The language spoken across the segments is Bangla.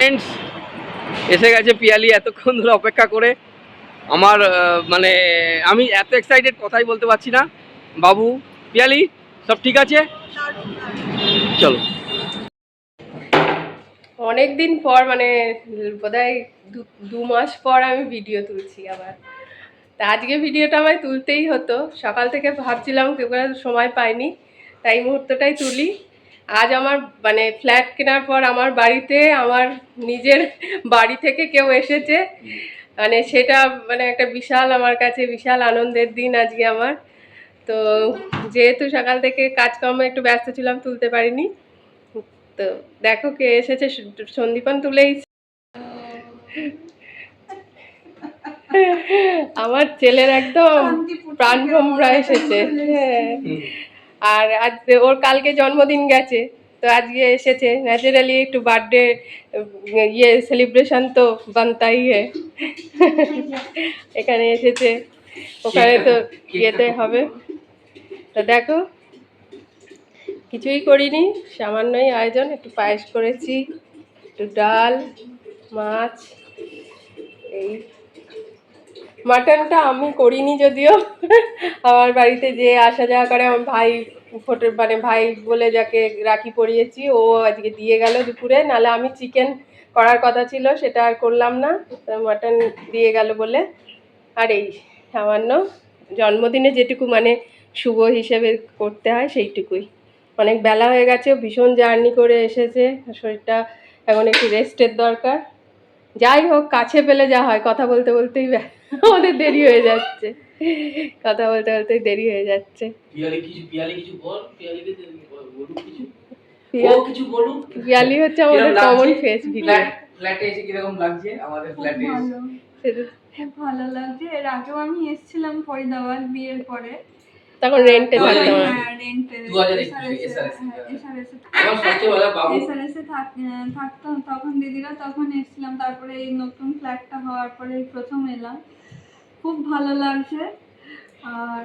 ফ্রেন্ডস এসে গেছে পিয়ালি এতক্ষণ ধরে অপেক্ষা করে। আমার মানে আমি এত এক্সাইটেড কথাই বলতে পারছি না। বাবু, পিয়ালি, সব ঠিক আছে? চলো। অনেক দিন পর মানে বোধহয় দু- মাস পর আমি ভিডিও তুলছি আবার। তা আজকে ভিডিওটা আমায় তুলতেই হতো। সকাল থেকে ভাবছিলাম কেউ সময় পাইনি, তাই মুহূর্তটাই তুলি। আজ আমার মানে ফ্ল্যাট কেনার পর আমার বাড়িতে আমার নিজের বাড়ি থেকে কেউ এসেছে। মানে সেটা মানে একটা বিশাল আমার কাছে বিশাল আনন্দের দিন আজকে আমার। তো যেহেতু সকাল থেকে কাজকর্মে একটু ব্যস্ত ছিলাম তুলতে পারিনি। তো দেখো কে এসেছে সন্দীপন তুলেই আমার ছেলের একদম প্রাণ প্রাণভ্রমরা এসেছে। হ্যাঁ। আর আজ ওর কালকে জন্মদিন গেছে, তো আজকে এসেছে। ন্যাচারালি একটু বার্থডে ইয়ে সেলিব্রেশন তো বানতাই হে। এখানে এসেছে। ওখানে তো ইয়েতে হবে। তো দেখো, কিছুই করিনি। সামান্যই আয়োজন, একটু পায়েস করেছি, একটু ডাল, মাছ, এই মাটনটা আমি করিনি যদিও। আমার বাড়িতে যে আসা যাওয়া করে, আমার ভাই ফটো মানে ভাই বলে যাকে রাখি পরিয়েছি, ও আজকে দিয়ে গেল দুপুরে। নালে আমি চিকেন করার কথা ছিল, সেটা আর করলাম না। মাটন দিয়ে গেল বলে। আর এই সামান্য জন্মদিনে যেটুকু মানে শুভ হিসেবে করতে হয়, সেইটুকুই। অনেক বেলা হয়ে গেছে ভীষণ জার্নি করে এসেছে। শরীরটা এখন একটু রেস্টের দরকার। যাই হোক, কাছে পেলে যা হয়, কথা বলতে বলতেই আমাদের দেরি হয়ে যাচ্ছে। কথা বলতে বলতে দেরি হয়ে যাচ্ছে। পিয়ালি কিছু পিয়ালি কিছু বল পিয়ালিকে বল- বলুক কিছু। ও কিছু পিয়ালি হচ্ছে আমাদের কমন ফেস ভিডিও ফ্ল্যাটে এসে কীরকম লাগছে? আমাদের ফ্ল্যাটে ভালো লাগছে। এর আগেও আমি এসেছিলাম ফরিদাবাদ বিয়ের পরে। তখন রেন্টে থাকতাম হ্যাঁ থাকতাম তখন দিদিরা তখন এসেছিলাম তারপরে এই নতুন ফ্ল্যাটটা হওয়ার পরে প্রথম এলাম খুব ভালো লাগছে আর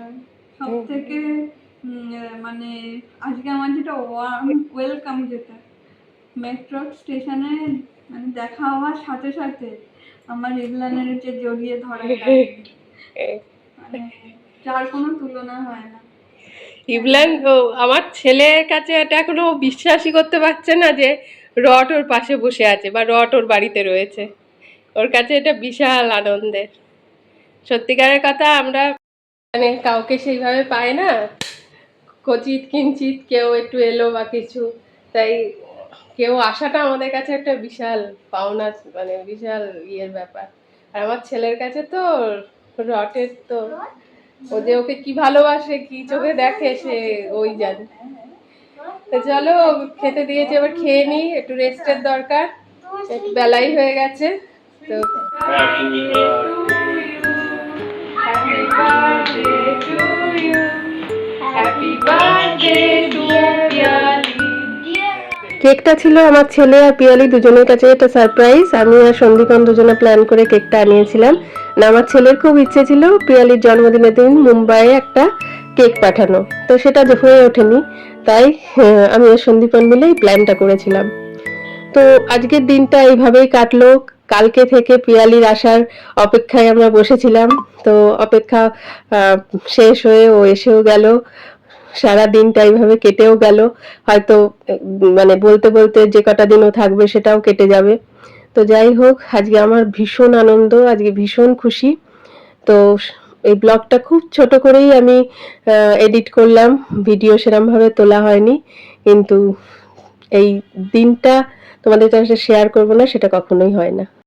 সব থেকে মানে আজকে আমার যেটা ওয়েলকাম যেটা মেট্রো স্টেশনে মানে দেখা হওয়ার সাথে সাথে আমার ইবলানের যে জড়িয়ে ধরাটা মানে যার কোনো তুলনা হয় না। ইবলান আমার ছেলের কাছে এটা এখনও বিশ্বাসই করতে পারছে না যে রট ওর পাশে বসে আছে বা রট ওর বাড়িতে রয়েছে। ওর কাছে এটা বিশাল আনন্দের। সত্যিকারের কথা আমরা মানে কাউকে সেইভাবে পাই না। কচিত কিঞ্চিত কেউ একটু এলো বা কিছু। তাই কেউ আসাটা আমাদের কাছে একটা বিশাল পাওনা মানে বিশাল ইয়ের ব্যাপার। আর আমার ছেলের কাছে তো রটের তো ও যে ওকে কি ভালোবাসে, কি চোখে দেখে সে ওই জানে। তো চলো, খেতে দিয়েছে, এবার খেয়ে নি একটু রেস্টের দরকার। একটু বেলাই হয়ে গেছে, তো Happy birthday to you. কেকটা ছিল আমার ছেলে আর পিয়ালি দুজনের কাছে এটা সারপ্রাইজ আমি আর সন্দীপন দুজনে প্ল্যান করে কেকটা আনিয়েছিলাম। না আমার ছেলের খুব ইচ্ছে ছিল পিয়ালির জন্মদিনের দিন মুম্বাইয়ে একটা কেক পাঠানো। তো সেটা হয়ে ওঠেনি। তাই আহ, আমি আর সন্দীপন মিলেই প্ল্যানটা করেছিলাম। তো আজকের দিনটা এইভাবেই কাটলো। কালকে থেকে পিয়ালির আসার অপেক্ষায় আমরা বসেছিলাম। তো অপেক্ষা শেষ হয়ে ও এসেও গেল। সারা দিনটা এইভাবে কেটেও গেল। হয়তো মানে বলতে বলতে যে কটা দিনও থাকবে সেটাও কেটে যাবে। তো যাই হোক, আজকে আমার ভীষণ আনন্দ, আজকে ভীষণ খুশি। তো এই ব্লগটা খুব ছোট করেই আমি এডিট করলাম। ভিডিও সেরমভাবে তোলা হয়নি। কিন্তু এই দিনটা তোমাদের কাছে শেয়ার করব না, সেটা কখনোই হয় না।